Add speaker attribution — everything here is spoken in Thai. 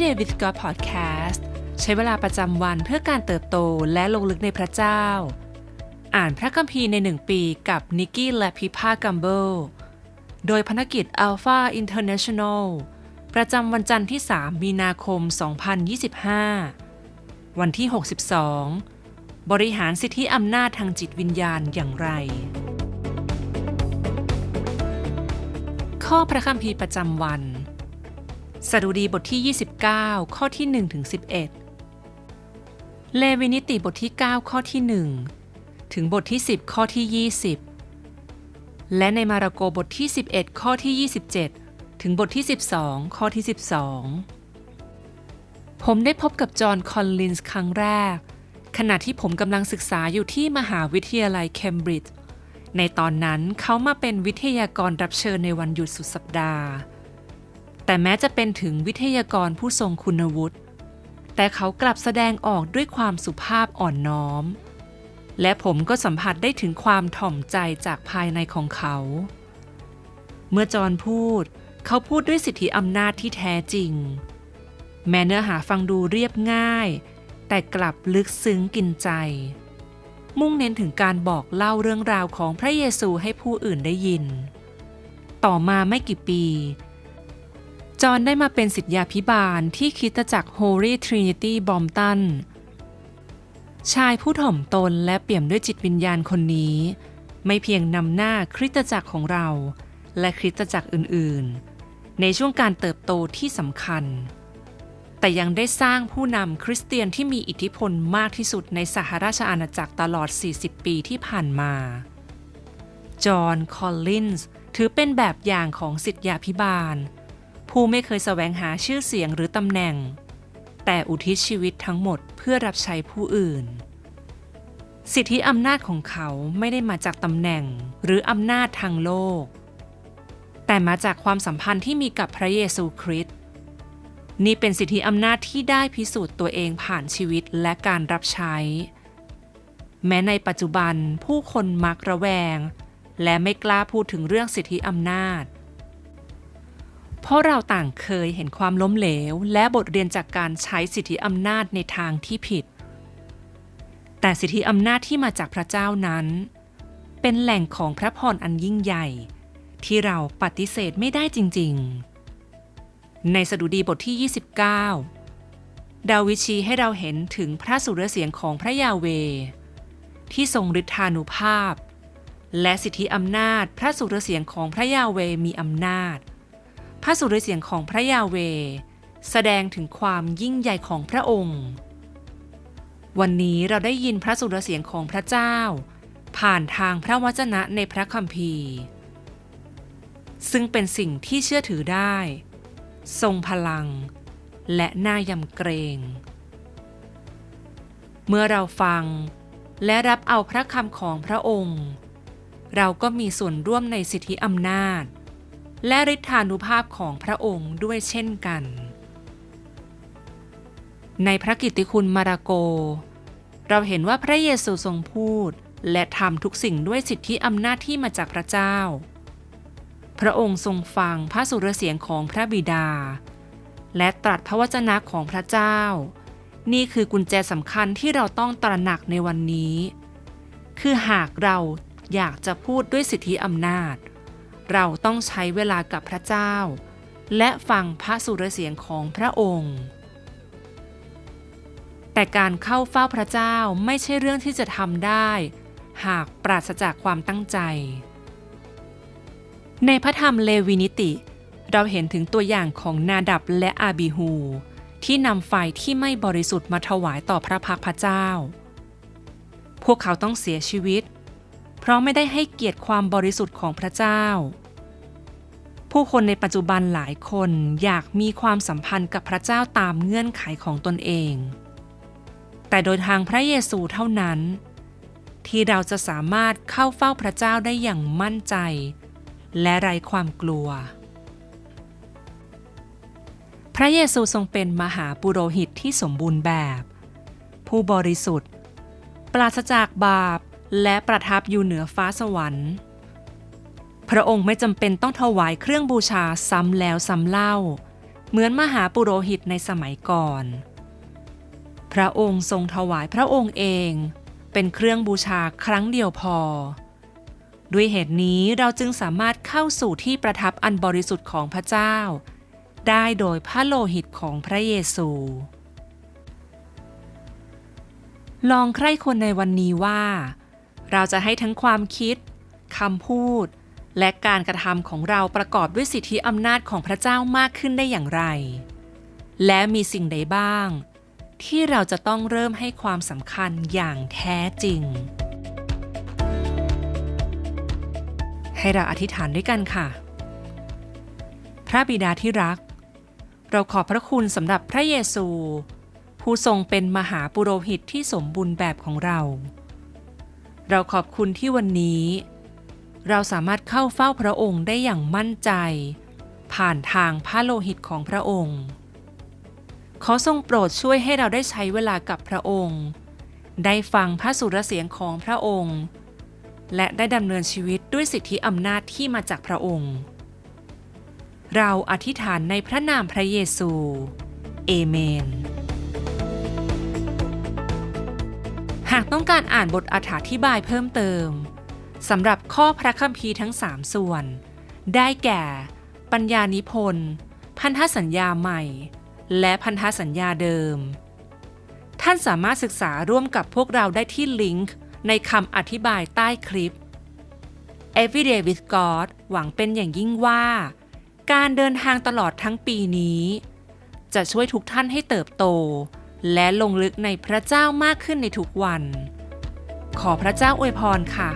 Speaker 1: Everyday with God Podcast ใช้เวลาประจำวันเพื่อการเติบโตและลงลึกในพระเจ้า อ่านพระคัมภีร์ในหนึ่งปีกับนิกกี้และพิพากัมเบิลโดยพนกิจ Alpha International ประจำวันจันทร์ที่ 3 มีนาคม 2025 วันที่ 62 บริหารสิทธิอำนาจทางจิตวิญญาณอย่างไร ข้อพระคัมภีร์ประจำวัน สดุดีบทที่ 29 ข้อที่1ถึง11 เลวินิติบทที่ 9 ข้อที่ 1 ถึงบทที่ 10 ข้อที่ 20 และในมาระโกบทที่ 11 ข้อที่ 27 ถึงบทที่ 12 ข้อที่ 12 ผมได้พบกับจอห์นคอลลินส์ครั้งแรก ขณะที่ผมกำลังศึกษาอยู่ที่มหาวิทยาลัยเคมบริดจ์ในตอนนั้นเขามาเป็นวิทยากรรับเชิญในวันหยุดสุดสัปดาห์ แต่แม้จะเป็นถึงวิทยากรผู้ทรงคุณวุฒิ แต่เขากลับแสดงออกด้วยความสุภาพอ่อนน้อม และผมก็สัมผัสได้ถึงความถ่อมใจจากภายในของเขา เมื่อจอห์นพูด เขาพูดด้วยสิทธิอำนาจที่แท้จริง แม้เนื้อหาฟังดูเรียบง่าย แต่กลับลึกซึ้งกินใจ มุ่งเน้นถึงการบอกเล่าเรื่องราวของพระเยซูให้ผู้อื่นได้ยิน ต่อมาไม่กี่ปี จอห์นได้มาเป็นสิทธยาพิบาลที่คริสตจักร Holy Trinity บอมตัน ชายผู้ถ่อมตนและเปี่ยมด้วยจิตวิญญาณคนนี้ ไม่เพียงนำหน้าคริสตจักรของเรา และคริสตจักรอื่นๆ ในช่วงการเติบโตที่สำคัญ แต่ยังได้สร้างผู้นำคริสเตียนที่มีอิทธิพลมากที่สุดในสหราชอาณาจักรตลอด 40 ปีที่ผ่านมา จอห์น คอลลินส์ ถือเป็นแบบอย่างของสิทธยาพิบาล ผู้ไม่เคยแสวงหาชื่อเสียงหรือตำแหน่ง แต่อุทิศชีวิตทั้งหมดเพื่อรับใช้ผู้อื่น สิทธิอำนาจของเขาไม่ได้มาจากตำแหน่งหรืออำนาจทางโลก แต่มาจากความสัมพันธ์ที่มีกับพระเยซูคริสต์นี่เป็นสิทธิอำนาจที่ได้พิสูจน์ตัวเองผ่านชีวิตและการรับใช้ แม้ในปัจจุบันผู้คนมักระแวง และไม่กล้าพูดถึงเรื่องสิทธิอำนาจ เพราะเราต่างเคยเห็นความล้มเหลว และบทเรียนจากการใช้สิทธิอำนาจในทางที่ผิด แต่สิทธิอำนาจที่มาจากพระเจ้านั้น เป็นแหล่งของพระพรอันยิ่งใหญ่ ที่เราปฏิเสธไม่ได้จริง ๆ ในสดุดีบทที่ 29 ดาวิชีให้เราเห็นถึงพระสุรเสียงของพระยาเว ที่ทรงฤทธานุภาพ และสิทธิอำนาจพระสุรเสียงของพระยาเวมีอำนาจ พระสุรเสียงของพระยาเว แสดงถึงความยิ่งใหญ่ของพระองค์ วันนี้เราได้ยินพระสุรเสียงของพระเจ้า ผ่านทางพระวจนะในพระคัมภีร์ ซึ่งเป็นสิ่งที่เชื่อถือได้ ทรงพลัง และน่ายำเกรง เมื่อเราฟังและรับเอาพระคำของพระองค์ เราก็มีส่วนร่วมในสิทธิอำนาจ และฤทธานุภาพของพระองค์ด้วยเช่นกัน ในพระกิตติคุณมาระโก เราเห็นว่าพระเยซูทรงพูด และทำทุกสิ่งด้วยสิทธิอำนาจที่มาจากพระเจ้า พระองค์ทรงฟังพระสุรเสียงของพระบิดา และตรัสพระวจนะของพระเจ้า นี่คือกุญแจสำคัญที่เราต้องตระหนักในวันนี้ คือหากเราอยากจะพูดด้วยสิทธิอำนาจ เราต้องใช้เวลากับพระเจ้า และฟังพระสุรเสียงของพระองค์ แต่การเข้าเฝ้าพระเจ้าไม่ใช่เรื่องที่จะทำได้ หากปราศจากความตั้งใจ ในพระธรรมเลวีนิติ เราเห็นถึงตัวอย่างของนาดับและอาบิฮู ที่นำไฟที่ไม่บริสุทธิ์มาถวายต่อพระพักพระเจ้า พวกเขาต้องเสียชีวิตเพราะไม่ได้ให้เกียรติความบริสุทธิ์ของพระเจ้า ผู้คนในปัจจุบันหลายคนอยากมีความสัมพันธ์กับพระเจ้าตามเงื่อนไขของตนเอง แต่โดยทางพระเยซูเท่านั้น ที่เราจะสามารถเข้าเฝ้าพระเจ้าได้อย่างมั่นใจ และไร้ความกลัว พระเยซูทรงเป็นมหาปุโรหิตที่สมบูรณ์แบบ ผู้บริสุทธิ์ ปราศจากบาปและประทับอยู่เหนือฟ้าสวรรค์ พระองค์ไม่จำเป็นต้องถวายเครื่องบูชาซ้ำแล้วซ้ำเล่า เหมือนมหาปุโรหิตในสมัยก่อน พระองค์ทรงถวายพระองค์เอง เป็นเครื่องบูชาครั้งเดียวพอ ด้วยเหตุนี้เราจึงสามารถเข้าสู่ที่ประทับอันบริสุทธิ์ของพระเจ้า ได้โดยพระโลหิตของพระเยซู ลองใคร่คนในวันนี้ว่า เราจะให้ทั้งความคิดคำพูด และการกระทำของเราประกอบด้วยสิทธิอำนาจของพระเจ้ามากขึ้นได้อย่างไร และมีสิ่งใดบ้าง ที่เราจะต้องเริ่มให้ความสำคัญอย่างแท้จริง ให้เราอธิษฐานด้วยกันค่ะ พระบิดาที่รัก เราขอบพระคุณสำหรับพระเยซู ผู้ทรงเป็นมหาปุโรหิตที่สมบูรณ์แบบของเรา เราขอบคุณที่วันนี้ เราสามารถเข้าเฝ้าพระองค์ได้อย่างมั่นใจ ผ่านทางพระโลหิตของพระองค์ ขอทรงโปรดช่วยให้เราได้ใช้เวลากับพระองค์ ได้ฟังพระสุรเสียงของพระองค์ และได้ดำเนินชีวิตด้วยสิทธิอำนาจที่มาจากพระองค์ เราอธิษฐานในพระนามพระเยซูเอเมน หากต้องการอ่านบทอธิบายเพิ่มเติม สำหรับข้อพระคัมภีร์ทั้ง 3 ส่วน ได้แก่ ปัญญานิพนธ์ พันธสัญญาใหม่ และพันธสัญญาเดิม ท่านสามารถศึกษาร่วมกับพวกเราได้ที่ลิงก์ในคำอธิบายใต้คลิป Everyday with God หวังเป็นอย่างยิ่งว่า การเดินทางตลอดทั้งปีนี้ จะช่วยทุกท่านให้เติบโต และลงลึกในพระเจ้ามากขึ้นในทุกวัน ขอพระเจ้าอวยพรค่ะ